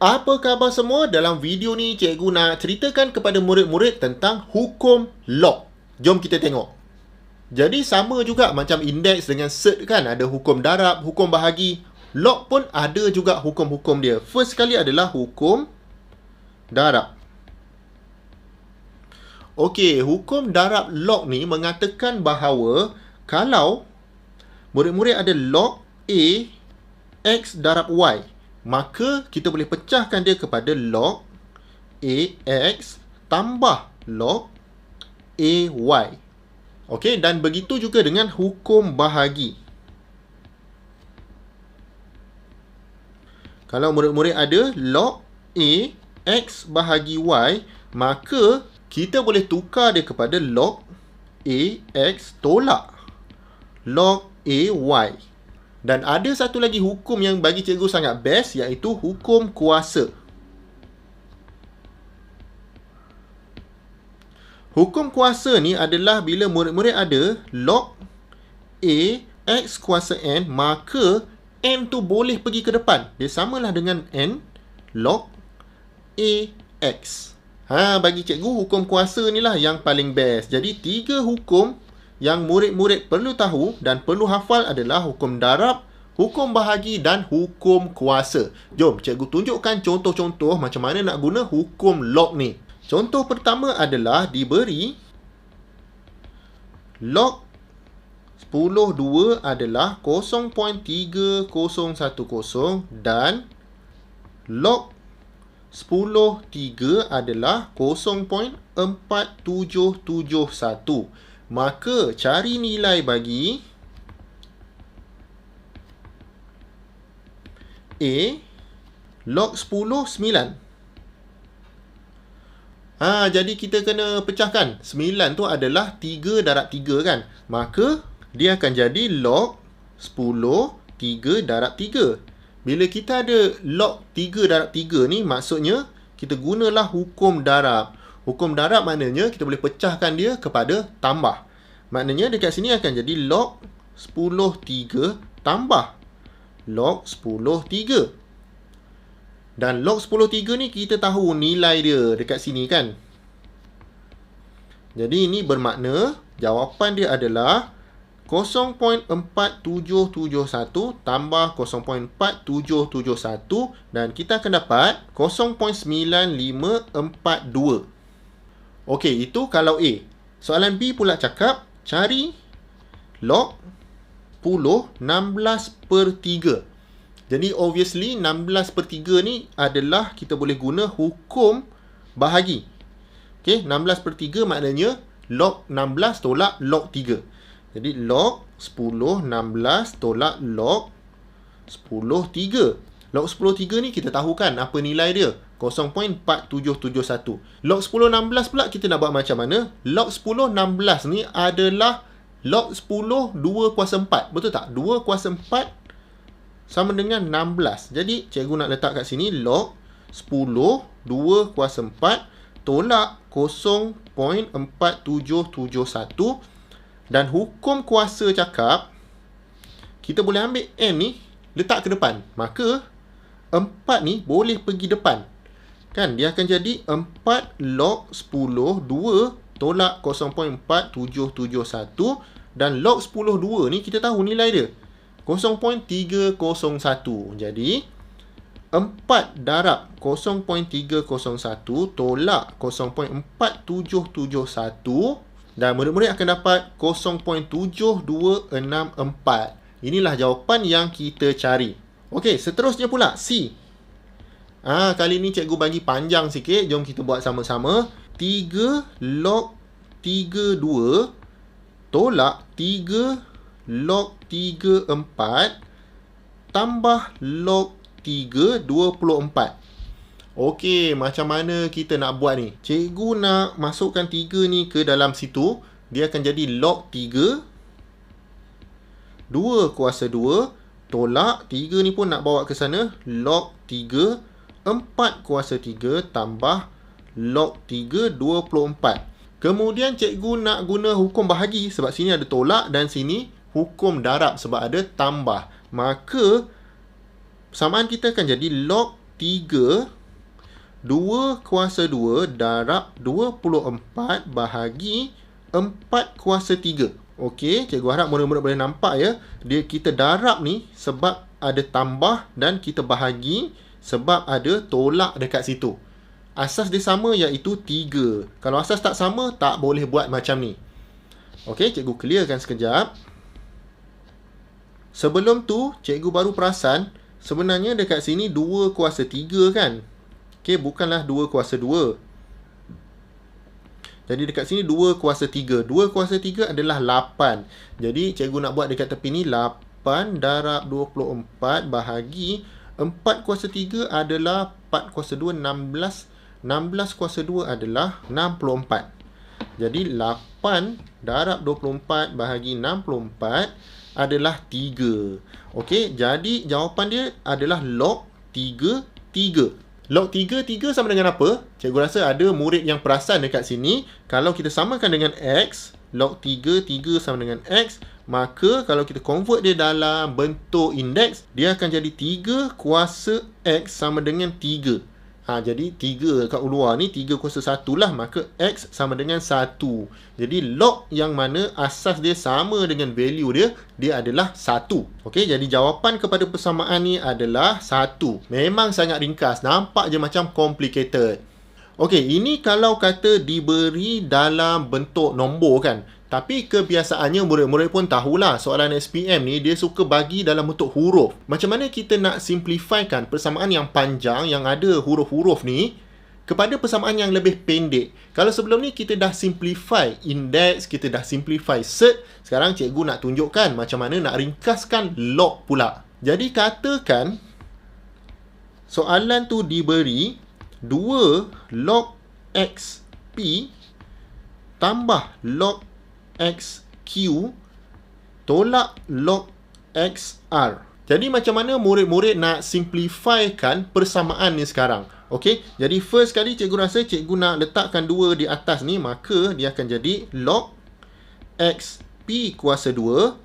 Apa khabar semua? Dalam video ni cikgu nak ceritakan kepada murid-murid tentang hukum log. Jom kita tengok. Jadi sama juga macam indeks dengan cert kan ada hukum darab, hukum bahagi. Log pun ada juga hukum-hukum dia. First sekali adalah hukum darab. Okey, hukum darab log ni mengatakan bahawa kalau murid-murid ada log A X darab Y maka kita boleh pecahkan dia kepada log AX tambah log AY. Okey, dan begitu juga dengan hukum bahagi. Kalau murid-murid ada log A X bahagi Y, maka kita boleh tukar dia kepada log AX tolak log AY. Dan ada satu lagi hukum yang bagi cikgu sangat best iaitu hukum kuasa. Hukum kuasa ni adalah bila murid-murid ada log A X kuasa N maka N tu boleh pergi ke depan. Dia samalah dengan N log A X. Ha, bagi cikgu hukum kuasa ni lah yang paling best. Jadi tiga hukum yang murid-murid perlu tahu dan perlu hafal adalah hukum darab, hukum bahagi dan hukum kuasa. Jom cikgu tunjukkan contoh-contoh macam mana nak guna hukum log ni. Contoh pertama adalah diberi log 10.2 adalah 0.3010 dan log 10.3 adalah 0.4771 maka cari nilai bagi A log 10 9. Ha jadi kita kena pecahkan. 9 tu adalah 3 darab 3 kan. Maka dia akan jadi log 10 3 darab 3. Bila kita ada log 3 darab 3 ni maksudnya kita gunalah hukum darab. Hukum darab maknanya kita boleh pecahkan dia kepada tambah. Maknanya dekat sini akan jadi log 10 3 tambah log 10 3. Dan log 10 3 ni kita tahu nilai dia dekat sini kan. Jadi ini bermakna jawapan dia adalah 0.4771 tambah 0.4771 dan kita akan dapat 0.9542. Okey, itu kalau A. Soalan B pula cakap cari log 10 16 per 3. Jadi obviously 16 per 3 ni adalah kita boleh guna hukum bahagi. Okey, 16 per 3 maknanya log 16 tolak log 3. Jadi log 10 16 tolak log 10 3. Log 10 3 ni kita tahu kan apa nilai dia. 0.4771. Log 10 16 pula kita nak buat macam mana? Log 10 16 ni adalah log 10 2 kuasa 4. Betul tak? 2 kuasa 4 sama dengan 16. Jadi cikgu nak letak kat sini log 10 2 kuasa 4 tolak 0.4771 dan hukum kuasa cakap kita boleh ambil n ni letak ke depan. Maka 4 ni boleh pergi depan. Kan dia akan jadi 4 log 10 2 tolak 0.4771 dan log 10 2 ni kita tahu nilai dia 0.301. Jadi 4 darab 0.301 tolak 0.4771 dan murid-murid akan dapat 0.7264. Inilah jawapan yang kita cari. Okey, seterusnya pula C. Ah, kali ni cikgu bagi panjang sikit. Jom kita buat sama-sama. 3 log 32 tolak 3 log 34 tambah log 3 24. Okey, macam mana kita nak buat ni? Cikgu nak masukkan 3 ni ke dalam situ. Dia akan jadi log 3 2 kuasa 2 tolak 3 ni pun nak bawa ke sana log 3 4 kuasa 3 tambah log 3 24. Kemudian cikgu nak guna hukum bahagi sebab sini ada tolak dan sini hukum darab sebab ada tambah. Maka samaan kita akan jadi log 3 2 kuasa 2 darab 24 bahagi 4 kuasa 3. Okey, cikgu harap murid-murid boleh nampak ya. Dia kita darab ni sebab ada tambah dan kita bahagi sebab ada tolak dekat situ. Asas dia sama iaitu 3. Kalau asas tak sama, tak boleh buat macam ni. Okey, cikgu clearkan sekejap. Sebelum tu, cikgu baru perasan sebenarnya dekat sini 2 kuasa 3 kan? Okey, bukanlah 2 kuasa 2. Jadi dekat sini 2 kuasa 3. 2 kuasa 3 adalah 8. Jadi cikgu nak buat dekat tepi ni 8 darab 24 bahagi 4 kuasa 3 adalah 4 kuasa 2, 16. 16 kuasa 2 adalah 64. Jadi 8 darab 24 bahagi 64 adalah 3. Okey, jadi jawapan dia adalah log 3, 3. Log 3, 3 sama dengan apa? Cikgu rasa ada murid yang perasan dekat sini. Kalau kita samakan dengan X, log 3, 3 sama dengan X. Maka kalau kita convert dia dalam bentuk indeks, dia akan jadi 3 kuasa X sama dengan 3. Ha, jadi 3 kat luar ni 3 kuasa 1 lah. Maka X sama dengan 1 Jadi log yang mana asas dia sama dengan value dia Dia adalah 1 Okey, jadi jawapan kepada persamaan ni adalah 1 Memang sangat ringkas. Nampak je macam complicated. Okey, ini kalau kata diberi dalam bentuk nombor kan tapi kebiasaannya murid-murid pun tahulah soalan SPM ni dia suka bagi dalam bentuk huruf. Macam mana kita nak simplifikan persamaan yang panjang yang ada huruf-huruf ni kepada persamaan yang lebih pendek. Kalau sebelum ni kita dah simplify index, kita dah simplify set, sekarang cikgu nak tunjukkan macam mana nak ringkaskan log pula. Jadi katakan soalan tu diberi 2 log x p tambah log XQ tolak log XR. Jadi macam mana murid-murid nak simplifikan persamaan ni sekarang? Okey, jadi first kali cikgu rasa cikgu nak letakkan dua di atas ni, maka dia akan jadi log XP kuasa 2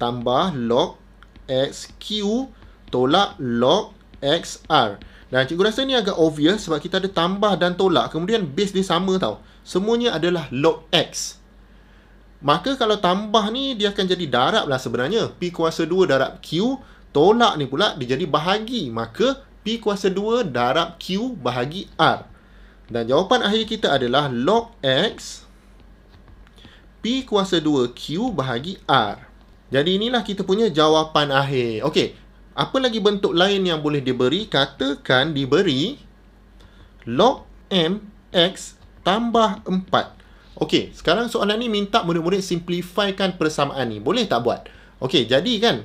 tambah log XQ tolak log XR. Dan cikgu rasa ni agak obvious sebab kita ada tambah dan tolak. Kemudian base dia sama tau. Semuanya adalah log X. Maka kalau tambah ni dia akan jadi darab lah sebenarnya. P kuasa 2 darab Q. Tolak ni pula dia jadi bahagi. Maka P kuasa 2 darab Q bahagi R. Dan jawapan akhir kita adalah log X P kuasa 2 Q bahagi R. Jadi inilah kita punya jawapan akhir. Okey. Apa lagi bentuk lain yang boleh diberi? Katakan diberi log M X tambah 4. Okey, sekarang soalan ni minta murid-murid simplifikan persamaan ni. Boleh tak buat? Okey, jadi kan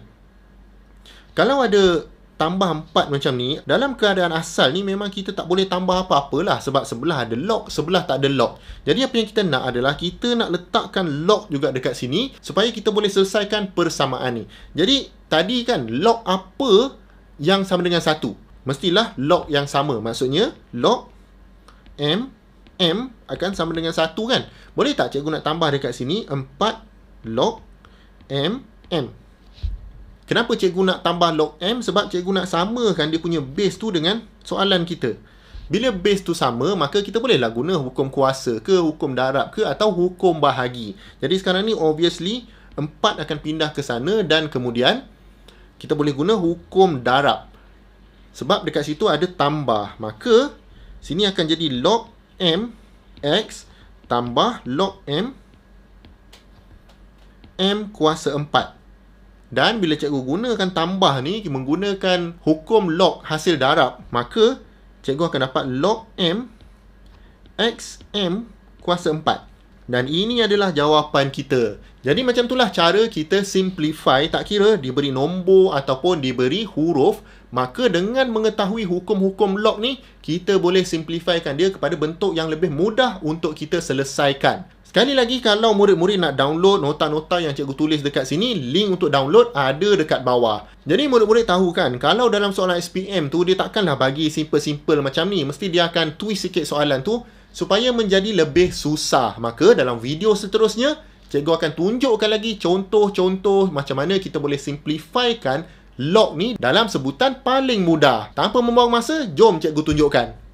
kalau ada tambah 4 macam ni, dalam keadaan asal ni memang kita tak boleh tambah apa-apalah sebab sebelah ada log, sebelah tak ada log. Jadi apa yang kita nak adalah kita nak letakkan log juga dekat sini supaya kita boleh selesaikan persamaan ni. Jadi tadi kan log apa yang sama dengan 1? Mestilah log yang sama. Maksudnya log M M akan sama dengan 1 kan? Boleh tak cikgu nak tambah dekat sini 4 log M M. Kenapa cikgu nak tambah log M? Sebab cikgu nak samakan dia punya base tu dengan soalan kita. Bila base tu sama, maka kita bolehlah guna hukum kuasa ke, hukum darab ke atau hukum bahagi. Jadi sekarang ni obviously 4 akan pindah ke sana dan kemudian kita boleh guna hukum darab. Sebab dekat situ ada tambah. Maka sini akan jadi log M X tambah log M M kuasa 4 dan bila cikgu gunakan tambah ni menggunakan hukum log hasil darab maka cikgu akan dapat log M X M kuasa 4 dan ini adalah jawapan kita jadi macam itulah cara kita simplify tak kira diberi nombor ataupun diberi huruf Maka dengan mengetahui hukum-hukum log ni, kita boleh simplifikan dia kepada bentuk yang lebih mudah untuk kita selesaikan. Sekali lagi, kalau murid-murid nak download nota-nota yang cikgu tulis dekat sini, link untuk download ada dekat bawah. Jadi murid-murid tahu kan, kalau dalam soalan SPM tu, dia takkanlah bagi simple-simple macam ni. Mesti dia akan twist sikit soalan tu supaya menjadi lebih susah. Maka dalam video seterusnya, cikgu akan tunjukkan lagi contoh-contoh macam mana kita boleh simplifikan log ni dalam sebutan paling mudah. Tanpa membuang masa, jom cikgu tunjukkan.